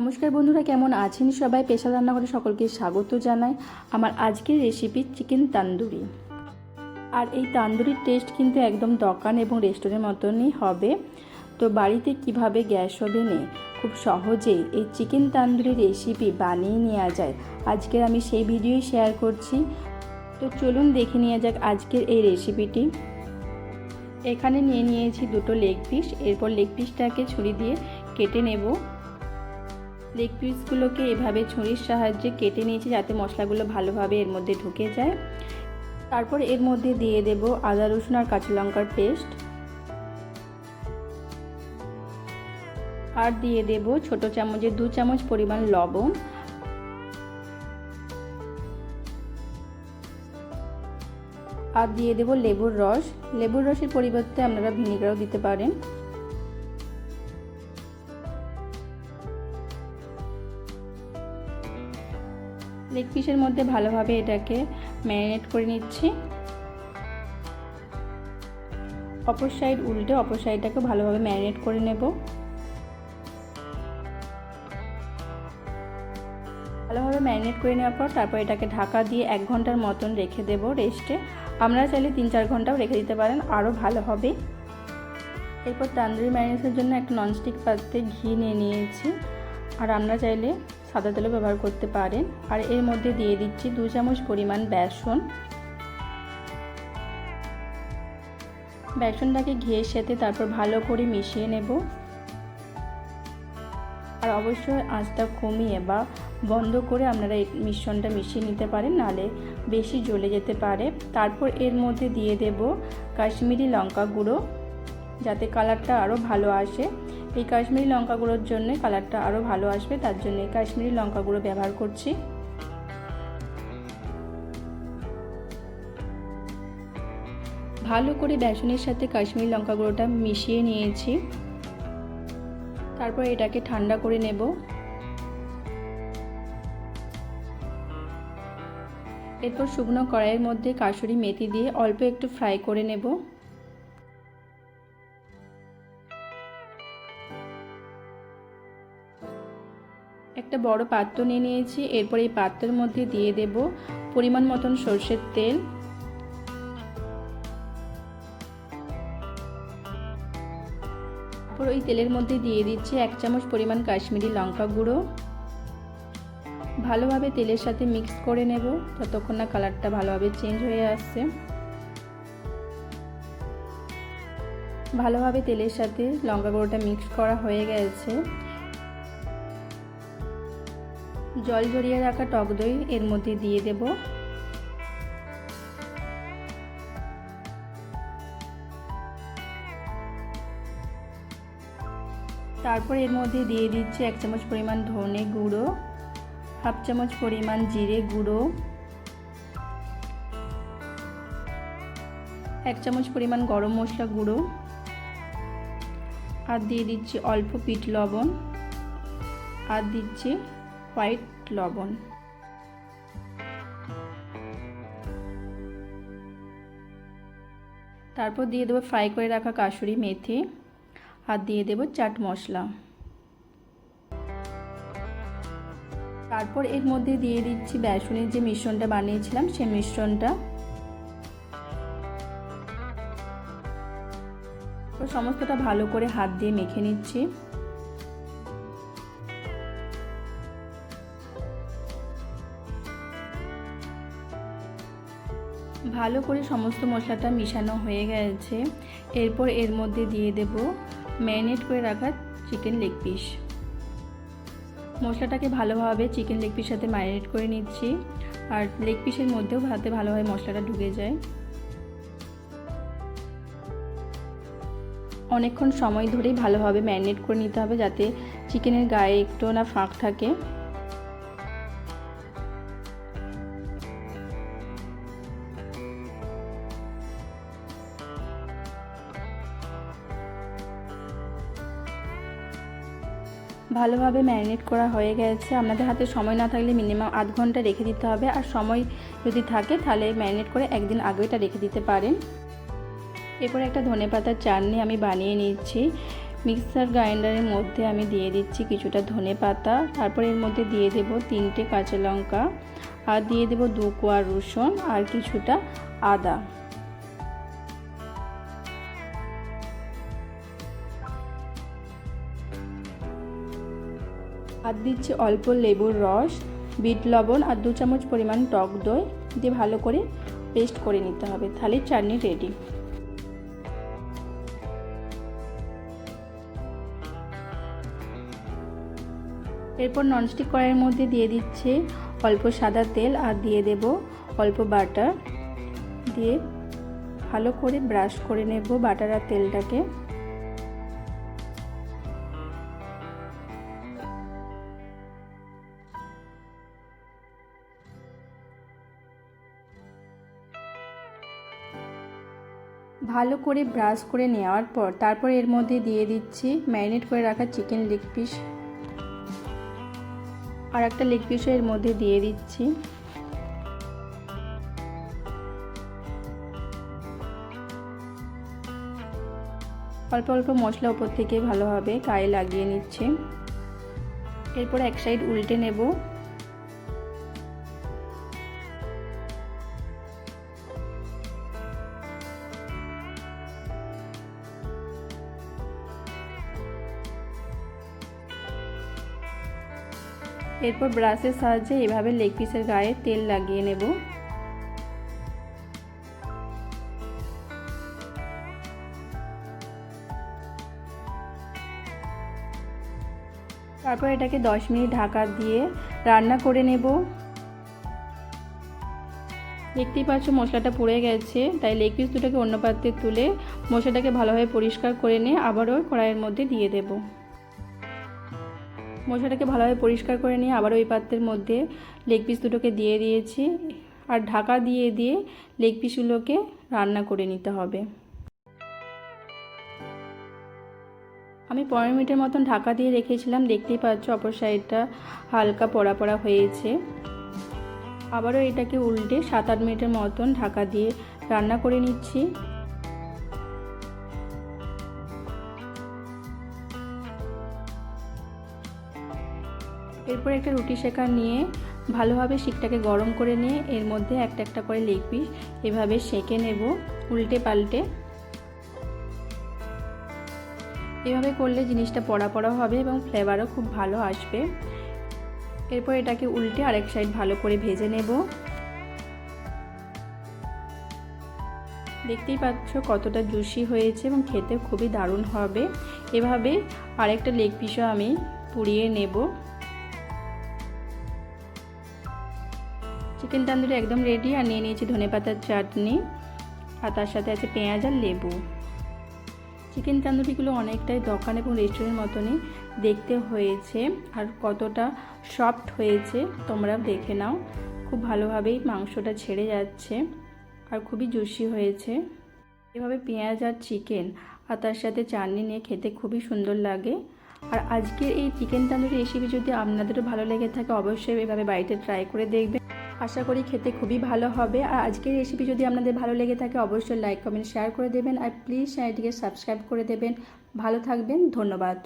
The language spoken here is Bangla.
নমস্কার বন্ধুরা, কেমন আছেন সবাই? পেশা রান্নাঘরে সকলকে স্বাগত জানাই আমার আজকের রেসিপি চিকেন তান্দুরি। আর এই তান্দুরির টেস্ট কিন্তু একদম দোকান এবং রেস্টুরেন্টের মতনই হবে। তো বাড়িতে কীভাবে গ্যাস ওভেনে খুব সহজেই এই চিকেন তান্দুরি রেসিপি বানিয়ে নেওয়া যায়, আজকের আমি সেই ভিডিওই শেয়ার করছি। তো চলুন দেখে নেওয়া যাক আজকের এই রেসিপিটি এখানে নিয়ে নিয়েছি দুটো লেগ পিস এরপর লেগ পিসটাকে ছুরি দিয়ে কেটে নেব। লেগ পিসগুলোকে এভাবে ছুরির সাহায্যে কেটে নিয়েছি যাতে মশলাগুলো ভালোভাবে এর মধ্যে ঢুকে যায়। তারপর এর মধ্যে দিয়ে দেব আদা, রসুন আর কাঁচা লঙ্কার পেস্ট। আর দিয়ে দেব ছোট চামচে দু চামচ পরিমাণ লবণ। আর দিয়ে দেব লেবুর রস। লেবুর রসের পরিবর্তে আপনারা ভিনিগারও দিতে পারেন। লেগ পিসের মধ্যে ভালোভাবে এটাকে ম্যারিনেট করে নিচ্ছি। অপর সাইড উল্টে অপর সাইডটাকে ভালোভাবে ম্যারিনেট করে নেব। ভালোভাবে ম্যারিনেট করে নেওয়ার পর তারপর এটাকে ঢাকা দিয়ে এক ঘণ্টার মতন রেখে দেব রেস্টে আমরা চাইলে তিন চার ঘন্টাও রেখে দিতে পারেন, আরও ভালো হবে। এরপর তান্দুরি ম্যারিনেশনের জন্য একটা ননস্টিক পাত্রে ঘি নিয়ে নিয়েছি। আর আমরা চাইলে সাদা তেলও ব্যবহার করতে পারেন। আর এর মধ্যে দিয়ে দিচ্ছি দু চামচ পরিমাণ বেসন। বেসনটাকে ঘিয়ের সাথে তারপর ভালো করে মিশিয়ে নেব। আর অবশ্যই আঁচটা কমিয়ে বা বন্ধ করে আপনারা এই মিশ্রণটা মিশিয়ে নিতে পারেন, নালে বেশি জ্বলে যেতে পারে। তারপর এর মধ্যে দিয়ে দেব কাশ্মীরি লঙ্কা গুঁড়ো, যাতে কালারটা আরও ভালো আসে। এই কাশ্মীরি লঙ্কা গুঁড়োর জন্য কালারটা আরও ভালো আসবে, তার জন্য এই কাশ্মীরি লঙ্কা গুঁড়ো ব্যবহার করছি। ভালো করে বেসনের সাথে কাশ্মীরি লঙ্কা গুঁড়োটা মিশিয়ে নিয়েছি। তারপর এটাকে ঠান্ডা করে নেব। এরপর শুকনো কড়াইয়ের মধ্যে কাসুরি মেথি দিয়ে অল্প একটু ফ্রাই করে নেব। একটা বড় পাত্র নিয়ে নিয়েছি। এরপর এই পাত্রের মধ্যে দিয়ে দেব পরিমাণ মতন সর্ষের তেল। তারপর ওই তেলের মধ্যে দিয়ে দিচ্ছি এক চামচ পরিমাণ কাশ্মীরি লঙ্কা গুঁড়ো। ভালোভাবে তেলের সাথে মিক্স করে নেব ততক্ষণ না কালারটা ভালোভাবে চেঞ্জ হয়ে আসছে। ভালোভাবে তেলের সাথে লঙ্কা গুঁড়োটা মিক্স করা হয়ে গেছে। জল জড়িয়ে রাখা টক দই এর মধ্যে দিয়ে দেব। তারপর এর মধ্যে দিয়ে দিচ্ছি এক চামচ পরিমাণ ধনে গুঁড়ো, হাফ চামচ পরিমাণ জিরে গুঁড়ো, এক চামচ পরিমাণ গরম মশলা গুঁড়ো আর দিয়ে দিচ্ছি অল্প পিঠ লবণ আর দিচ্ছি হোয়াইট লবণ। তারপর দিয়ে দেবো ফ্রাই করে রাখা কাসুরি মেথি আর দিয়ে দেবো চাট মশলা। তারপর এর মধ্যে দিয়ে দিচ্ছি বেসনের যে মিশ্রণটা বানিয়েছিলাম সেই মিশ্রণটা। সমস্তটা ভালো করে হাত দিয়ে মেখে নিচ্ছি। ভালো করে সমস্ত মশলাটা মিশানো হয়ে গেছে। এরপর এর মধ্যে দিয়ে দেব ম্যারিনেট করে রাখা চিকেন লেগ পিস। মশলাটাকে ভালোভাবে চিকেন লেগ পিসের সাথে ম্যারিনেট করে নিচ্ছি। আর লেগ পিসের মধ্যেও ভাতে ভালোভাবে মশলাটা ঢুকে যায়। অনেকক্ষণ সময় ধরেই ভালোভাবে ম্যারিনেট করে নিতে হবে যাতে চিকেনের গায়ে একটু না ফাঁক থাকে। ভালোভাবে ম্যারিনেট করা হয়ে গেছে। আপনাদের হাতে সময় না থাকলে মিনিমাম আধ ঘণ্টা রেখে দিতে হবে। আর সময় যদি থাকে তাহলে ম্যারিনেট করে একদিন আগে এটা রেখে দিতে পারেন। এরপর একটা ধনে পাতার চাটনি আমি বানিয়ে নিচ্ছি। মিক্সার গ্রাইন্ডারের মধ্যে আমি দিয়ে দিচ্ছি কিছুটা ধনে পাতা। তারপর এর মধ্যে দিয়ে দেব তিনটে কাঁচা লঙ্কা। আর দিয়ে দেব দু কোয়া রসুন আর কিছুটা আদা। আর দিচ্ছি অল্প লেবুর রস, বিট লবণ আর দু চামচ পরিমাণ টক দই দিয়ে ভালো করে পেস্ট করে নিতে হবে। তাহলে চাটনি রেডি এরপর ননস্টিক কড়াইয়ের মধ্যে দিয়ে দিচ্ছে অল্প সাদা তেল আর দিয়ে দেব অল্প বাটার। দিয়ে ভালো করে ব্রাশ করে নেব বাটার আর তেলটাকে। ভালো করে ব্রাশ করে নেওয়ার পর তারপর এর মধ্যে দিয়ে দিচ্ছি ম্যারিনেট করে রাখা চিকেন লেগ পিস। আর একটা লেগ পিসও এর মধ্যে দিয়ে দিচ্ছি। অল্প অল্প মশলা উপর থেকে ভালোভাবে গায়ে লাগিয়ে নিচ্ছে। এরপর এক সাইড উল্টে নেব। এরপর ব্রাশের সাহায্যে এভাবে লেগ পিসের গায়ে তেল লাগিয়ে নেব। তারপর এটাকে 10 মিনিট ঢাকা দিয়ে রান্না করে নেব। দেখতেই পাচ্ছ মশলাটা পুড়ে গেছে, তাই লেগ পিস দুটোকে অন্য পাত্রে তুলে মশলাটাকে ভালোভাবে পরিষ্কার করে নিয়ে আবারও কড়াইয়ের মধ্যে দিয়ে দেবো। মশলাটাকে ভালোভাবে পরিষ্কার করে নিয়ে আবার ওই পাত্রের মধ্যে লেগ পিস দুটোকে দিয়ে দিয়েছি। আর ঢাকা দিয়ে দিয়ে লেগ পিসগুলোকে রান্না করে নিতে হবে। আমি পনেরো মিনিটের মতন ঢাকা দিয়ে রেখেছিলাম। দেখতেই পাচ্ছ অপর সাইডটা হালকা পড়া পড়া হয়েছে। আবারও এটাকে উল্টে সাত আট মিনিটের মতন ঢাকা দিয়ে রান্না করে নিচ্ছি। এরপর একটা রুটি শেখা নিয়ে ভালোভাবে শিকটাকে গরম করে নিয়ে এর মধ্যে একটা একটা করে লেগ পিস এভাবে সেঁকে নেব উল্টে পাল্টে। এভাবে করলে জিনিসটা পড়া পড়া হবে এবং ফ্লেভারও খুব ভালো আসবে। এরপর এটাকে উল্টে আরেক সাইড ভালো করে ভেজে নেব। দেখতেই পাচ্ছ কতটা জুসি হয়েছে এবং খেতে খুবই দারুণ হবে। এভাবে আরেকটা লেগ পিসও আমি পুড়িয়ে নেব। চিকেন তান্দুরি একদম রেডি আর নিয়ে নিয়েছি ধনে পাতার চাটনি, আর তার সাথে আছে পেঁয়াজ আর লেবু। চিকেন তান্দুরিগুলো অনেকটাই দোকান এবং রেস্টুরেন্ট মতনই দেখতে হয়েছে, আর কতটা সফট হয়েছে তোমরা দেখে নাও। খুব ভালোভাবেই মাংসটা ছেড়ে যাচ্ছে, আর খুবই জুসি হয়েছে। এভাবে পেঁয়াজ আর চিকেন, আর তার সাথে চাটনি নিয়ে খেতে খুবই সুন্দর লাগে। আর আজকের এই চিকেন তান্দুরি রেসিপি যদি আপনাদেরও ভালো লেগে থাকে, অবশ্যই এভাবে বাড়িতে ট্রাই করে দেখবেন আশা করি খেতে খুবই ভালো হবে। আর আজকের রেসিপি যদি আপনাদের ভালো লেগে থাকে, অবশ্যই লাইক কমেন্ট শেয়ার করে দেবেন। আর প্লিজ চ্যানেলটিকে সাবস্ক্রাইব করে দেবেন। ভালো থাকবেন, ধন্যবাদ।